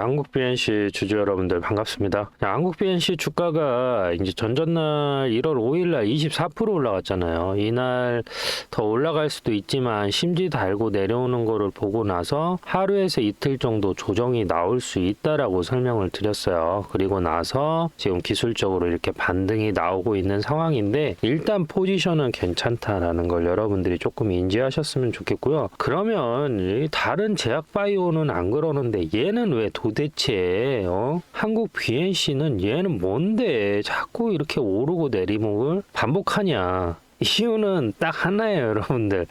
한국 BNC 주주 여러분들 반갑습니다. 자, 한국 BNC 주가가 이제 전전날 1월 5일날 24% 올라갔잖아요. 이날 더 올라갈 수도 있지만 심지 달고 내려오는 거를 보고 나서 하루에서 이틀 정도 조정이 나올 수 있다라고 설명을 드렸어요. 그리고 나서 지금 기술적으로 이렇게 반등이 나오고 있는 상황인데 일단 포지션은 괜찮다라는 걸 여러분들이 조금 인지하셨으면 좋겠고요. 그러면 이 다른 제약 바이오는 안 그러는데 얘는 왜 도 대체 어? 한국 BNC는 얘는 뭔데 자꾸 이렇게 오르고 내리목을 반복하냐? 이유는 딱 하나예요, 여러분들.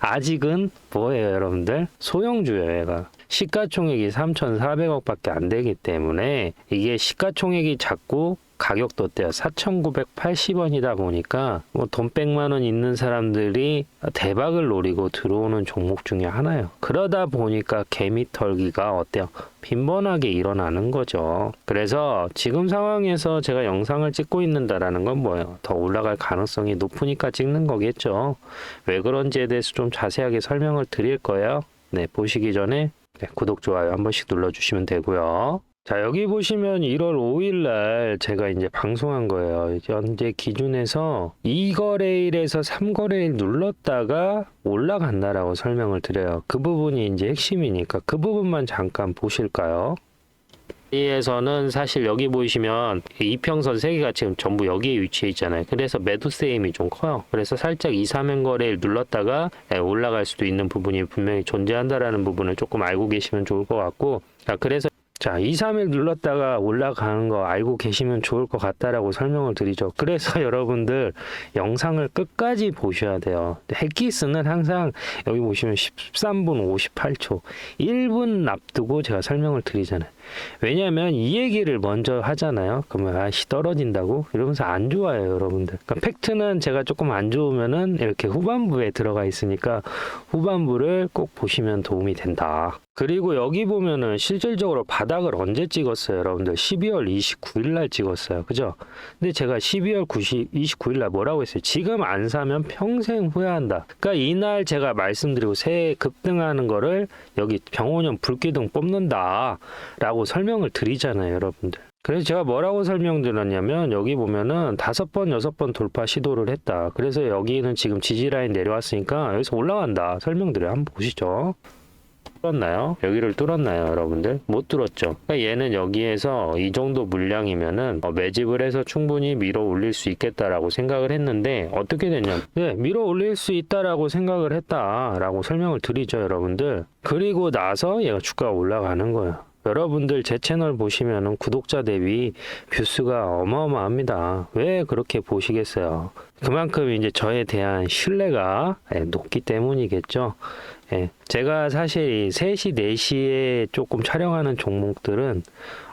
아직은 뭐예요, 여러분들? 소형주예요, 얘가. 시가총액이 3,400억 밖에 안 되기 때문에 이게 시가총액이 작고 가격도 어때요? 4,980원이다 보니까 뭐돈 100만 원 있는 사람들이 대박을 노리고 들어오는 종목 중에 하나예요. 그러다 보니까 개미 털기가 어때요? 빈번하게 일어나는 거죠. 그래서 지금 상황에서 제가 영상을 찍고 있는다라는 건 뭐예요? 더 올라갈 가능성이 높으니까 찍는 거겠죠. 왜 그런지에 대해서 좀 자세하게 설명을 드릴 거예요. 네, 보시기 전에 네, 구독, 좋아요 한 번씩 눌러주시면 되고요. 자, 여기 보시면 1월 5일 날 제가 이제 방송한 거예요. 현재 기준에서 2거래일에서 3거래일 눌렀다가 올라간다라고 설명을 드려요. 그 부분이 이제 핵심이니까 그 부분만 잠깐 보실까요? 에서는 사실 여기 보시면 이평선 세 개가 지금 전부 여기에 위치해 있잖아요. 그래서 매도 세임이 좀 커요. 그래서 살짝 2, 3행 거래일 눌렀다가 예, 올라갈 수도 있는 부분이 분명히 존재한다라는 부분을 조금 알고 계시면 좋을 것 같고 자, 그래서 자, 2, 3일 눌렀다가 올라가는 거 알고 계시면 좋을 것 같다라고 설명을 드리죠. 그래서 여러분들 영상을 끝까지 보셔야 돼요. 헬기스는 항상 여기 보시면 13분 58초, 1분 납두고 제가 설명을 드리잖아요. 왜냐하면 이 얘기를 먼저 하잖아요. 그러면 아씨 떨어진다고 이러면서 안 좋아요, 여러분들. 그러니까 팩트는 제가 조금 안 좋으면은 이렇게 후반부에 들어가 있으니까 후반부를 꼭 보시면 도움이 된다. 그리고 여기 보면은 실질적으로 바닥을 언제 찍었어요, 여러분들? 12월 29일 날 찍었어요. 그죠? 근데 제가 12월 90, 29일 날 뭐라고 했어요? 지금 안 사면 평생 후회한다. 그러니까 이날 제가 말씀드리고 새 급등하는 거를 여기 병원형 불기둥 뽑는다. 라고 설명을 드리잖아요, 여러분들. 그래서 제가 뭐라고 설명드렸냐면 여기 보면은 다섯 번 여섯 번 돌파 시도를 했다. 그래서 여기는 지금 지지 라인 내려왔으니까 여기서 올라간다. 설명드려요. 한번 보시죠. 뚫었나요? 여기를 뚫었나요, 여러분들? 못 뚫었죠. 그러니까 얘는 여기에서 이 정도 물량이면은 어, 매집을 해서 충분히 밀어 올릴 수 있겠다라고 생각을 했는데 어떻게 됐냐? 네, 밀어 올릴 수 있다라고 생각을 했다라고 설명을 드리죠, 여러분들. 그리고 나서 얘가 주가가 올라가는 거예요. 여러분들 제 채널 보시면은 구독자 대비 뷰수가 어마어마합니다. 왜 그렇게 보시겠어요? 그만큼 이제 저에 대한 신뢰가 예, 높기 때문이겠죠. 예, 제가 사실 이 3시, 4시에 조금 촬영하는 종목들은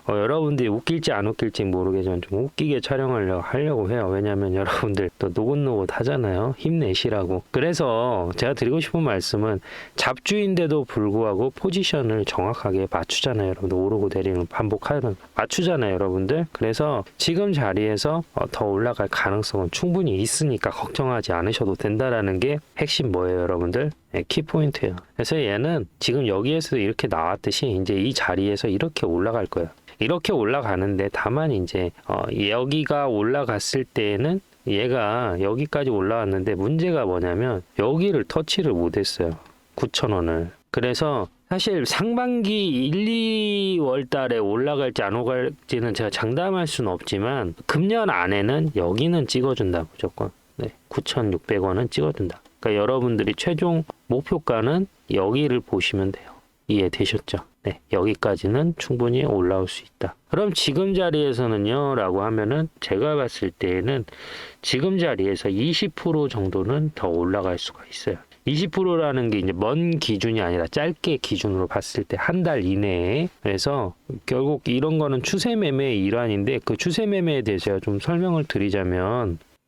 어, 여러분들이 웃길지 안 웃길지 모르겠지만 좀 웃기게 촬영을 하려고 해요. 왜냐하면 여러분들 또 노곤노곤 하잖아요. 힘내시라고. 그래서 제가 드리고 싶은 말씀은 잡주인데도 불구하고 포지션을 정확하게 맞추잖아요. 여러분들 오르고 내리는 반복하는 맞추잖아요. 여러분들. 그래서 지금 자리에서 어, 더 올라갈 가능성은 충분히 있으니까 걱정하지 않으셔도 된다라는 게 핵심 뭐예요, 여러분들? 네, 키포인트예요. 그래서 얘는 지금 여기에서 이렇게 나왔듯이 이제 이 자리에서 이렇게 올라갈 거예요. 이렇게 올라가는데 다만 이제 어, 여기가 올라갔을 때에는 얘가 여기까지 올라왔는데 문제가 뭐냐면 여기를 터치를 못했어요. 9,000원을. 그래서 사실 상반기 1, 2월 달에 올라갈지 안 올라갈지는 제가 장담할 수는 없지만 금년 안에는 여기는 찍어준다 무조건. 네, 9,600원은 찍어준다. 그러니까 여러분들이 최종 목표가는 여기를 보시면 돼요. 이해되셨죠? 네, 여기까지는 충분히 올라올 수 있다. 그럼 지금 자리에서는요, 라고 하면은 제가 봤을 때에는 지금 자리에서 20% 정도는 더 올라갈 수가 있어요. 20%라는 게 이제 먼 기준이 아니라 짧게 기준으로 봤을 때 한 달 이내에 그래서 결국 이런 거는 추세 매매의 일환인데 그 추세 매매에 대해서 제가 좀 설명을 드리자면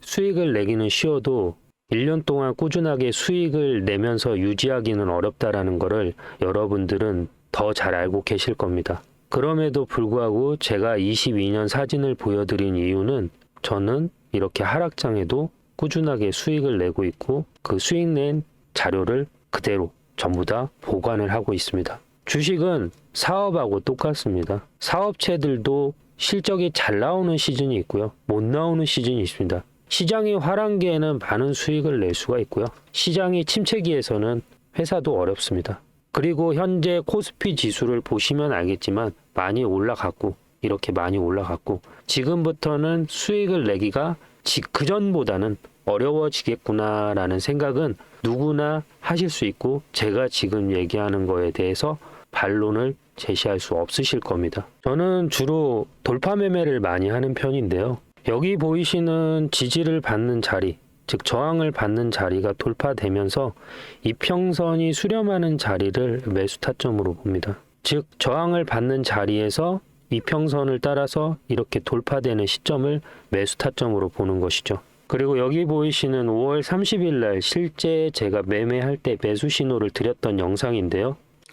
수익을 내기는 쉬워도 1년 동안 꾸준하게 수익을 내면서 유지하기는 어렵다라는 것을 여러분들은 더 잘 알고 계실 겁니다. 그럼에도 불구하고 제가 22년 사진을 보여드린 이유는 저는 이렇게 하락장에도 꾸준하게 수익을 내고 있고 그 수익 낸 자료를 그대로 전부 다 보관을 하고 있습니다. 주식은 사업하고 똑같습니다. 사업체들도 실적이 잘 나오는 시즌이 있고요. 못 나오는 시즌이 있습니다. 시장이 화랑기에는 많은 수익을 낼 수가 있고요. 시장이 침체기에서는 회사도 어렵습니다. 그리고 현재 코스피 지수를 보시면 알겠지만 많이 올라갔고 이렇게 많이 올라갔고 지금부터는 수익을 내기가 그 전보다는 어려워지겠구나라는 생각은 누구나 하실 수 있고 제가 지금 얘기하는 거에 대해서 반론을 제시할 수 없으실 겁니다. 저는 주로 돌파 매매를 많이 하는 편인데요. 여기 보이시는 지지를 받는 자리, 즉 저항을 받는 자리가 돌파되면서 이평선이 수렴하는 자리를 매수 타점으로 봅니다. 즉 저항을 받는 자리에서 이평선을 따라서 이렇게 돌파되는 시점을 매수 타점으로 보는 것이죠. 그리고 여기 보이시는 5월 30일 날 실제 제가 매매할 때 매수 신호를 드렸던 영상인데요.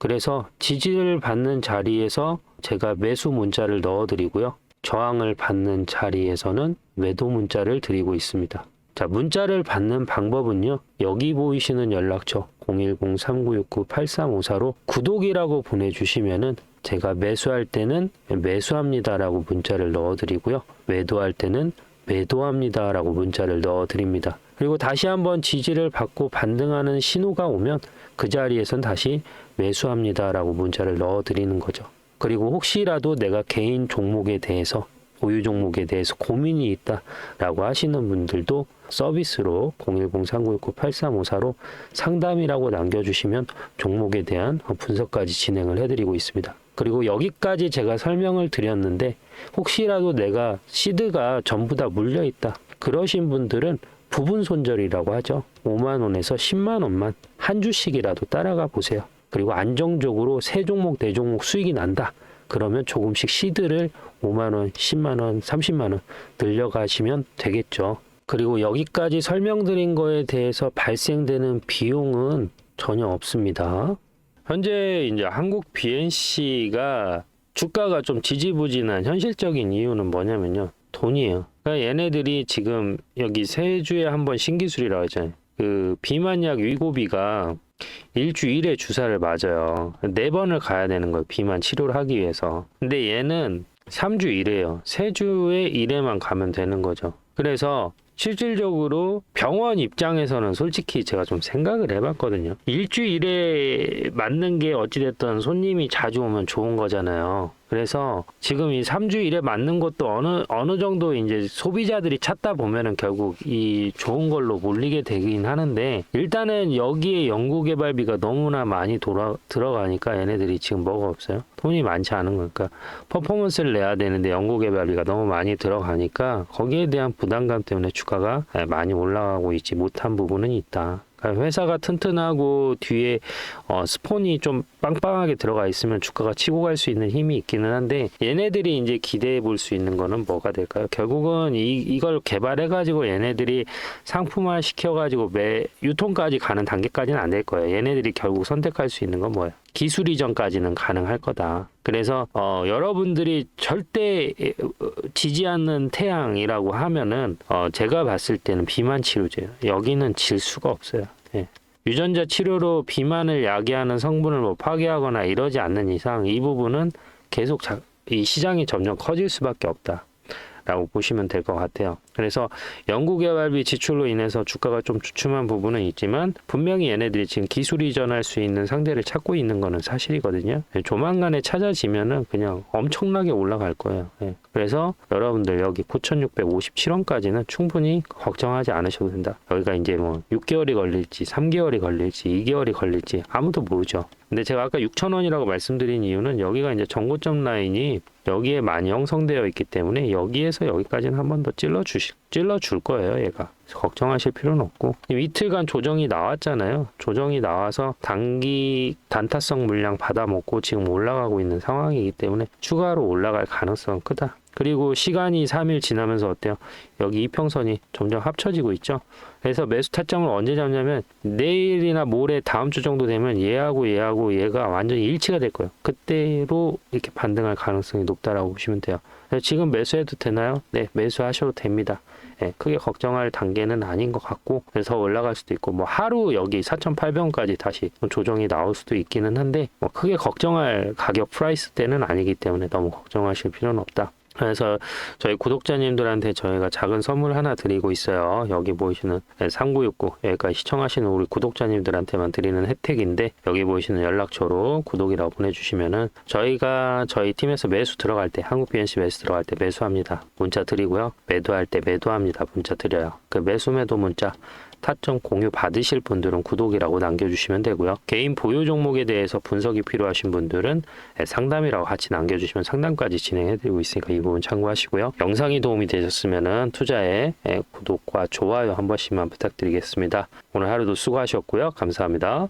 그래서 지지를 받는 자리에서 제가 매수 문자를 넣어 드리고요. 저항을 받는 자리에서는 매도 문자를 드리고 있습니다. 자, 문자를 받는 방법은요. 여기 보이시는 연락처 010-3969-8354로 구독이라고 보내주시면은 제가 매수할 때는 매수합니다라고 문자를 넣어 드리고요. 매도할 때는 매도합니다라고 문자를 넣어 드립니다. 그리고 다시 한번 지지를 받고 반등하는 신호가 오면 그 자리에선 다시 매수합니다라고 문자를 넣어 드리는 거죠. 그리고 혹시라도 내가 개인 종목에 대해서 보유 종목에 대해서 고민이 있다라고 하시는 분들도 서비스로 010-3969-8354로 상담이라고 남겨주시면 종목에 대한 분석까지 진행을 해드리고 있습니다. 그리고 여기까지 제가 설명을 드렸는데 혹시라도 내가 시드가 전부 다 물려 있다. 그러신 분들은 부분 손절이라고 하죠. 5만 원에서 10만 원만 한 주씩이라도 따라가 보세요. 그리고 안정적으로 세 종목 네 종목 수익이 난다. 그러면 조금씩 시드를 5만 원, 10만 원, 30만 원 늘려가시면 되겠죠. 그리고 여기까지 설명드린 거에 대해서 발생되는 비용은 전혀 없습니다. 현재 이제 한국 BNC가 주가가 좀 지지부진한 현실적인 이유는 뭐냐면요. 돈이에요. 그러니까 얘네들이 지금 여기 세 주에 한 번 신기술이라고 하잖아요. 그 비만약 위고비가 일주일에 주사를 맞아요. 네 번을 가야 되는 거예요. 비만 치료를 하기 위해서. 근데 얘는 3주 1회요. 3주에 1회만 가면 되는 거죠. 그래서 실질적으로 병원 입장에서는 솔직히 제가 좀 생각을 해봤거든요. 일주일에 맞는 게 어찌됐든 손님이 자주 오면 좋은 거잖아요. 그래서 지금 이 3주 일에 맞는 것도 어느 어느 정도 이제 소비자들이 찾다 보면은 결국 이 좋은 걸로 몰리게 되긴 하는데 일단은 여기에 연구 개발비가 너무나 많이 돌아 들어가니까 얘네들이 지금 뭐가 없어요. 돈이 많지 않은 거니까 퍼포먼스를 내야 되는데 연구 개발비가 너무 많이 들어가니까 거기에 대한 부담감 때문에 주가가 많이 올라가고 있지 못한 부분은 있다. 그러니까 회사가 튼튼하고 뒤에 어, 스폰이 좀 빵빵하게 들어가 있으면 주가가 치고 갈 수 있는 힘이 있기는 한데 얘네들이 이제 기대해 볼 수 있는 거는 뭐가 될까요? 결국은 이, 이걸 개발해 가지고 얘네들이 상품화 시켜 가지고 매 유통까지 가는 단계까지는 안 될 거예요. 얘네들이 결국 선택할 수 있는 건 뭐예요? 기술 이전까지는 가능할 거다. 그래서 어, 여러분들이 절대 어, 지지 않는 태양이라고 하면은 어, 제가 봤을 때는 비만 치료제예요. 여기는 질 수가 없어요. 예. 유전자 치료로 비만을 야기하는 성분을 뭐 파괴하거나 이러지 않는 이상 이 부분은 계속 자, 이 시장이 점점 커질 수밖에 없다. 라고 보시면 될 것 같아요. 그래서 연구개발비 지출로 인해서 주가가 좀 주춤한 부분은 있지만 분명히 얘네들이 지금 기술 이전할 수 있는 상대를 찾고 있는 거는 사실이거든요. 예, 조만간에 찾아지면은 그냥 엄청나게 올라갈 거예요. 예. 그래서 여러분들 여기 9,657원까지는 충분히 걱정하지 않으셔도 된다. 여기가 이제 뭐 6개월이 걸릴지 3개월이 걸릴지 2개월이 걸릴지 아무도 모르죠. 근데 제가 아까 6,000원이라고 말씀드린 이유는 여기가 이제 정고점 라인이 여기에 많이 형성되어 있기 때문에 여기에서 여기까지는 한 번 더 찔러 주시 찔러 줄 거예요, 얘가. 걱정하실 필요는 없고 이틀간 조정이 나왔잖아요. 조정이 나와서 단기 단타성 물량 받아먹고 지금 올라가고 있는 상황이기 때문에 추가로 올라갈 가능성은 크다. 그리고 시간이 3일 지나면서 어때요? 여기 이평선이 점점 합쳐지고 있죠. 그래서 매수 타점을 언제 잡냐면 내일이나 모레 다음 주 정도 되면 얘하고 얘하고 얘가 완전히 일치가 될 거예요. 그때로 이렇게 반등할 가능성이 높다라고 보시면 돼요. 그래서 지금 매수해도 되나요? 네, 매수하셔도 됩니다. 예, 크게 걱정할 단계는 아닌 것 같고 그래서 올라갈 수도 있고 뭐 하루 여기 4,800원까지 다시 조정이 나올 수도 있기는 한데 뭐 크게 걱정할 가격 프라이스 때는 아니기 때문에 너무 걱정하실 필요는 없다. 그래서 저희 구독자님들한테 저희가 작은 선물 하나 드리고 있어요. 여기 보이시는 3969 여기까지 시청하시는 우리 구독자님들한테만 드리는 혜택인데 여기 보이시는 연락처로 구독이라고 보내주시면은 저희가 저희 팀에서 매수 들어갈 때 한국 BNC 매수 들어갈 때 매수합니다. 문자 드리고요. 매도할 때 매도합니다. 문자 드려요. 그 매수 매도 문자 타점 공유 받으실 분들은 구독이라고 남겨주시면 되고요. 개인 보유 종목에 대해서 분석이 필요하신 분들은 상담이라고 같이 남겨주시면 상담까지 진행해드리고 있으니까 이 부분 참고하시고요. 영상이 도움이 되셨으면 투자에 구독과 좋아요 한 번씩만 부탁드리겠습니다. 오늘 하루도 수고하셨고요. 감사합니다.